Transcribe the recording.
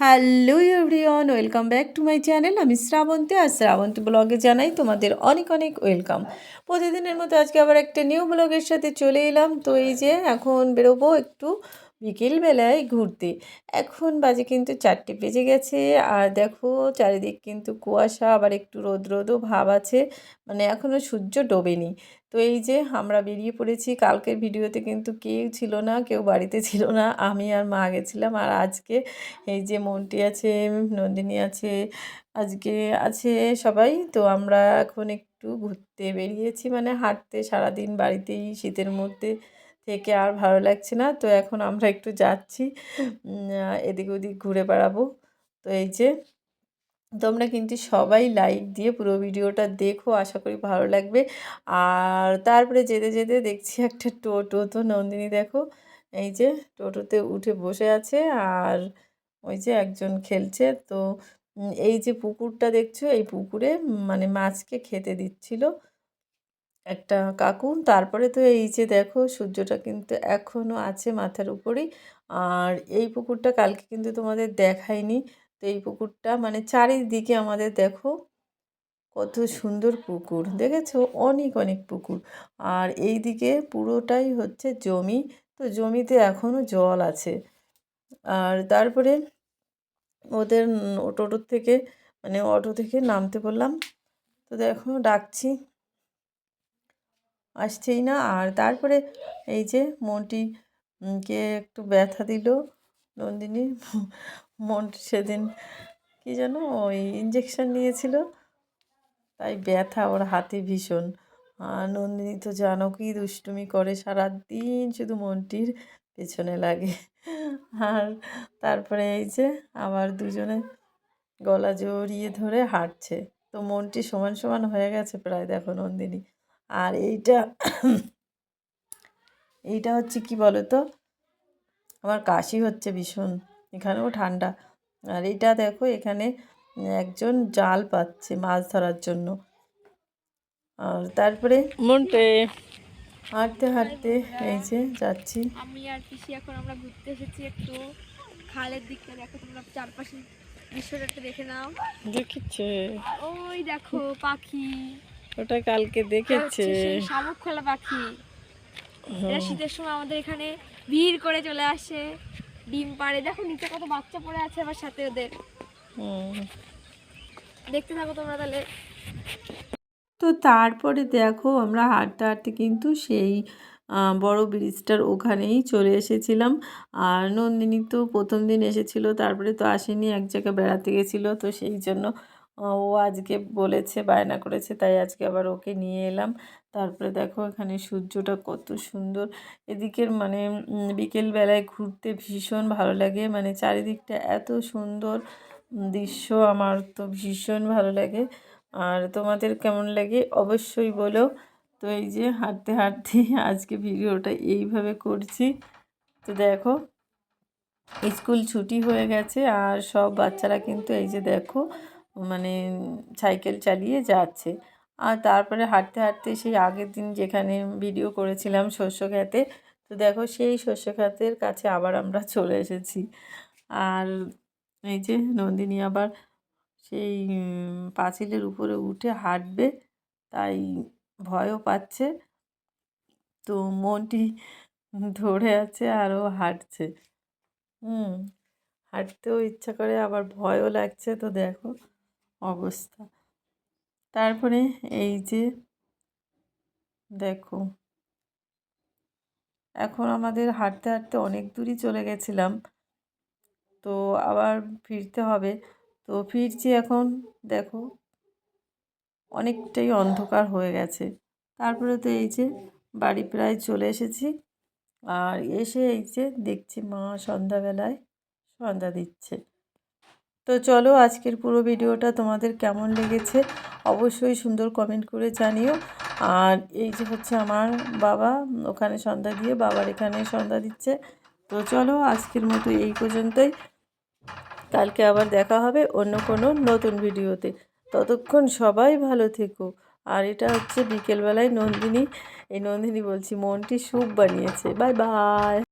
Hello everyone, welcome back to my channel. আমি শ্রাবন্তী, আর শ্রাবন্তী ব্লগে জানাই তোমাদের অনেক অনেক ওয়েলকাম। প্রতিদিনের মতো আজকে আবার একটা নিউ ব্লগের সাথে চলে এলাম। তো এই যে এখন বেরোবো একটু বিকেলবেলায় ঘুরতে। এখন বাজে কিন্তু চারটে বেজে গেছে। আর দেখো, চারিদিক কিন্তু কুয়াশা, আবার একটু রোদ রোদও ভাব আছে। মানে এখনও সূর্য ডোবেনি। তো এই যে আমরা বেরিয়ে পড়েছি, কালকের ভিডিওতে কিন্তু কেউ ছিল না, কেউ বাড়িতে ছিল না। আমি আর মা গেছিলাম। আর আজকে এই যে মন্টি আছে, নন্দিনী আছে, আজকে আছে সবাই। তো আমরা এখন একটু ঘুরতে বেরিয়েছি। মানে হাঁটতে সারাদিন বাড়িতেই শীতের মধ্যে। থেকে আর ভালো লাগছে না। তো এখন আমরা একটু যাচ্ছি। এদিক ওদিক ঘুরে বেড়াবো। তো এই যে, তোমরা কিন্তু সবাই লাইক দিয়ে পুরো ভিডিওটা দেখো, আশা করি ভালো লাগবে। আর তারপরে যেতে যেতে দেখছি একটা টোটো। তো নন্দিনী দেখো, এই যে টোটোতে উঠে বসে আছে আর ওই যে একজন খেলছে। তো এই যে পুকুরটা দেখছ, এই পুকুরে মানে মাছকে খেতে দিচ্ছিল। একটা কাকু তারপরে তো এই যে দেখো সূর্যটা কিন্তু এখনও আছে মাথার উপরেই। আর এই পুকুরটা কালকে কিন্তু তোমাদের দেখায়নি তো এই পুকুরটা মানে চারিদিকে আমাদের দেখো কত সুন্দর পুকুর, দেখেছ? অনেক অনেক পুকুর। আর এই দিকে পুরোটাই হচ্ছে জমি। তো জমিতে এখনও জল আছে। আর তারপরে ওদের টোটোর থেকে মানে অটো থেকে নামতে বললাম। তো দেখো, ডাকছি। আসছেই না। আর তারপরে এই যে মনটি কে একটু ব্যথা দিল নন্দিনী। মনটি সেদিন কী যেন ওই ইঞ্জেকশন নিয়েছিল। তাই ব্যথা, ওর হাতে ভীষণ। আর নন্দিনী তো জানো কি দুষ্টুমি করে সারা দিন শুধু মনটির পেছনে লাগে। আর তারপরে এই যে আবার দুজনে গলা জড়িয়ে ধরে হাঁটছে। তো মনটি সমান সমান হয়ে গেছে প্রায়, দেখো নন্দিনী। আর এইটা এইটা হচ্ছে কি বলো তো আমার কাশি হচ্ছে ভীষণ এখানেও ঠান্ডা। আর এইটা দেখো এখানে একজন জাল পাচ্ছে মাছ ধরার জন্য। আর তারপরে মনটে। হাঁটতে হাঁটতে এই যে যাচ্ছি। আমি আর পিসি এখন আমরা ঘুরতে এসেছি একটু খালের দিকটা দেখো তোমরা চারপাশে দৃশ্যটা একটু দেখে নাও। দেখেছে। ওই দেখো পাখি। ওটা কালকে দেখেছে। শামুক খোলা পাখি। এরা শীতের সময় আমাদের এখানে ভিড় করে চলে আসে। ডিম পাড়ে। দেখো নিচে কত বাচ্চা পড়ে আছে আমার সাথে ওদের। দেখতে থাকো তোমরা তাহলে। তো তারপরে দেখো আমরা হাঁটতে হাঁটতে কিন্তু সেই বড় ব্রিজটার ওখানেই চলে এসেছিলাম। আর নন্দিনী তো প্রথম দিন এসেছিল তারপরে তো আসেনি এক জায়গায় বেড়াতে গেছিল তো সেই জন্য ও আজকে বলেছে, বায়না করেছে, তাই আজকে আবার ওকে নিয়ে এলাম। তারপরে দেখো এখানে সূর্যটা কত সুন্দর। এদিকের মানে বিকেলবেলায় ঘুরতে ভীষণ ভালো লাগে। মানে চারিদিকটা এত সুন্দর দৃশ্য, আমার তো ভীষণ ভালো লাগে। আর তোমাদের কেমন লাগে অবশ্যই বলো। তো এই যে হাঁটতে হাঁটতে আজকে ভিডিওটা এইভাবে করছি। তো দেখো, স্কুল ছুটি হয়ে গেছে আর সব বাচ্চারা কিন্তু এই যে দেখো মানে সাইকেল চালিয়ে যাচ্ছে। আর তারপরে হাঁটতে হাঁটতে সেই আগের দিন যেখানে ভিডিও করেছিলাম শস্য খেতে তো দেখো সেই শস্য কাছে আবার আমরা চলে এসেছি। আর এই যে নন্দিনী আবার সেই পাঁচিলের উপরে উঠে হাঁটবে, তাই ভয়ও পাচ্ছে। তো মনটি ধরে আছে আর ও হাঁটছে। হুম, হাঁটতেও ইচ্ছা করে, আবার ভয়ও লাগছে। তো দেখো অবস্থা। তারপরে এই যে দেখো। এখন আমাদের হাঁটতে হাঁটতে অনেক দূরই চলে গেছিলাম। তো আবার ফিরতে হবে। তো ফিরছি এখন দেখো, অনেকটাই অন্ধকার হয়ে গেছে। তারপরে তো এই যে বাড়ি প্রায় চলে এসেছি। আর এসে এই যে দেখছি মা সন্ধ্যাবেলায় সন্ধ্যা দিচ্ছে। তো চলো আজকের পুরো ভিডিওটা তোমাদের কেমন লেগেছে অবশ্যই সুন্দর কমেন্ট করে জানিও। আর এই যে হচ্ছে আমার বাবা, ওখানে সন্ধ্যা দিয়ে বাবার এখানে সন্ধ্যা দিচ্ছে। তো চলো আজকের মতো এই পর্যন্তই। কালকে আবার দেখা হবে অন্য কোনো নতুন ভিডিওতে। ততক্ষণ সবাই ভালো থেকো। আর এটা হচ্ছে বিকেলবেলায় নন্দিনী, এই নন্দিনী বলছি, মনটি স্যুপ বানিয়েছে। Bye bye